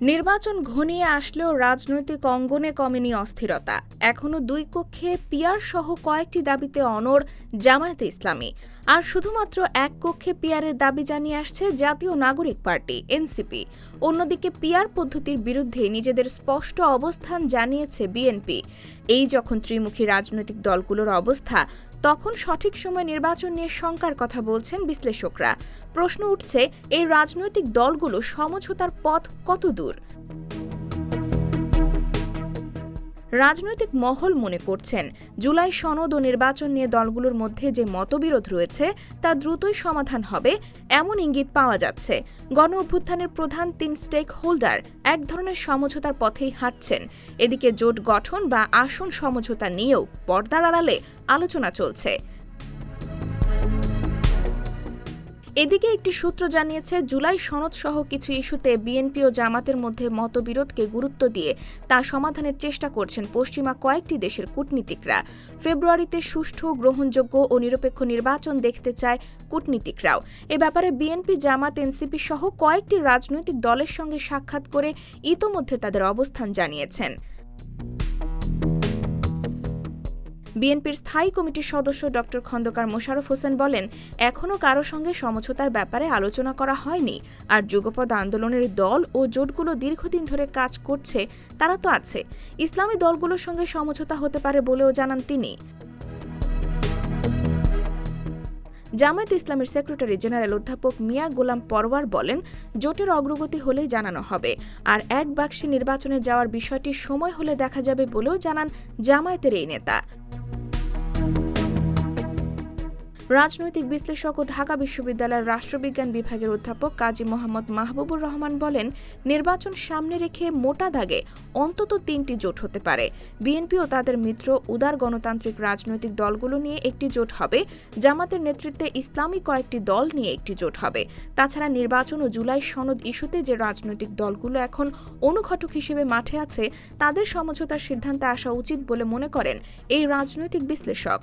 নির্বাচন ঘনিয়ে আসলেও রাজনৈতিক অঙ্গনে কমেনি অস্থিরতা। এখনও দুই কক্ষে পিয়ার সহ কয়েকটি দাবিতে অনর জামায়াতে ইসলামী। আর শুধুমাত্র এক কক্ষে পিয়ারের দাবি জানিয়ে আসছে জাতীয় নাগরিক পার্টি, এনসিপি। অন্যদিকে পিয়ার পদ্ধতির বিরুদ্ধে নিজেদের স্পষ্ট অবস্থান জানিয়েছে বিএনপি। এই যখন ত্রিমুখী রাজনৈতিক দলগুলোর অবস্থা, তখন সঠিক সময় নির্বাচন নিয়ে শঙ্কার কথা বলছেন বিশ্লেষকরা। প্রশ্ন উঠছে, এই রাজনৈতিক দলগুলো সমঝোতার পথ কত দূর? রাজনৈতিক মহল মনে করছেন, জুলাই সনদ ও নির্বাচন নিয়ে দলগুলোর মধ্যে যে মতবিরোধ রয়েছে, তা দ্রুতই সমাধান হবে, এমন ইঙ্গিত পাওয়া যাচ্ছে। গণ অভ্যুত্থানের প্রধান তিন স্টেক হোল্ডার এক ধরনের সমঝোতার পথেই হাঁটছেন। এদিকে জোট গঠন বা আসন সমঝোতা নিয়েও পর্দার আড়ালে আলোচনা চলছে। এদিকে একটি সূত্র জানিয়েছে, জুলাই সনদ সহ কিছু ইস্যুতে বিএনপি ও জামাতের মধ্যে মতবিরোধকে গুরুত্ব দিয়ে তা সমাধানের চেষ্টা করছেন পশ্চিমা কয়েকটি দেশের কূটনীতিকরা। ফেব্রুয়ারিতে সুষ্ঠু, গ্রহণযোগ্য ও নিরপেক্ষ নির্বাচন দেখতে চায় কূটনীতিকরাও। এ ব্যাপারে বিএনপি, জামাত, এনসিপি সহ কয়েকটি রাজনৈতিক দলের সঙ্গে সাক্ষাৎ করে ইতোমধ্যে তাদের অবস্থান জানিয়েছেন। বিএনপির স্থায়ী কমিটির সদস্য ড. খন্দকার মোশাররফ হোসেন বলেন, এখনও কারও সঙ্গে সমঝোতার ব্যাপারে আলোচনা করা হয়নি। আর যুগপদ আন্দোলনের দল ও জোটগুলো দীর্ঘদিন ধরে কাজ করছে, তারা তো আছে। ইসলামী দলগুলোর সঙ্গে সমঝোতা হতে পারে বলেও জানান তিনি। জামায়াত ইসলামের সেক্রেটারি জেনারেল অধ্যাপক মিয়া গোলাম পরওয়ার বলেন, জোটের অগ্রগতি হলেই জানানো হবে। আর এক বাক্সে নির্বাচনে যাওয়ার বিষয়টি সময় হলে দেখা যাবে বলেও জানান জামায়াতের এই নেতা। রাজনৈতিক বিশ্লেষক ও ঢাকা বিশ্ববিদ্যালয়ের রাষ্ট্রবিজ্ঞান বিভাগের অধ্যাপক কাজী মোহাম্মদ মাহবুবুর রহমান বলেন, নির্বাচন সামনে রেখে মোটা দাগে অন্তত তিনটি জোট হতে পারে। বিএনপি ও তাদের মিত্র উদার গণতান্ত্রিক রাজনৈতিক দলগুলো নিয়ে একটি জোট হবে, জামাতের নেতৃত্বে ইসলামী কয়েকটি দল নিয়ে একটি জোট হবে। তাছাড়া নির্বাচন ও জুলাই সনদ ইস্যুতে যে রাজনৈতিক দলগুলো এখন অনুঘটক হিসেবে মাঠে আছে, তাদের সমঝোতার সিদ্ধান্তে আসা উচিত বলে মনে করেন এই রাজনৈতিক বিশ্লেষক।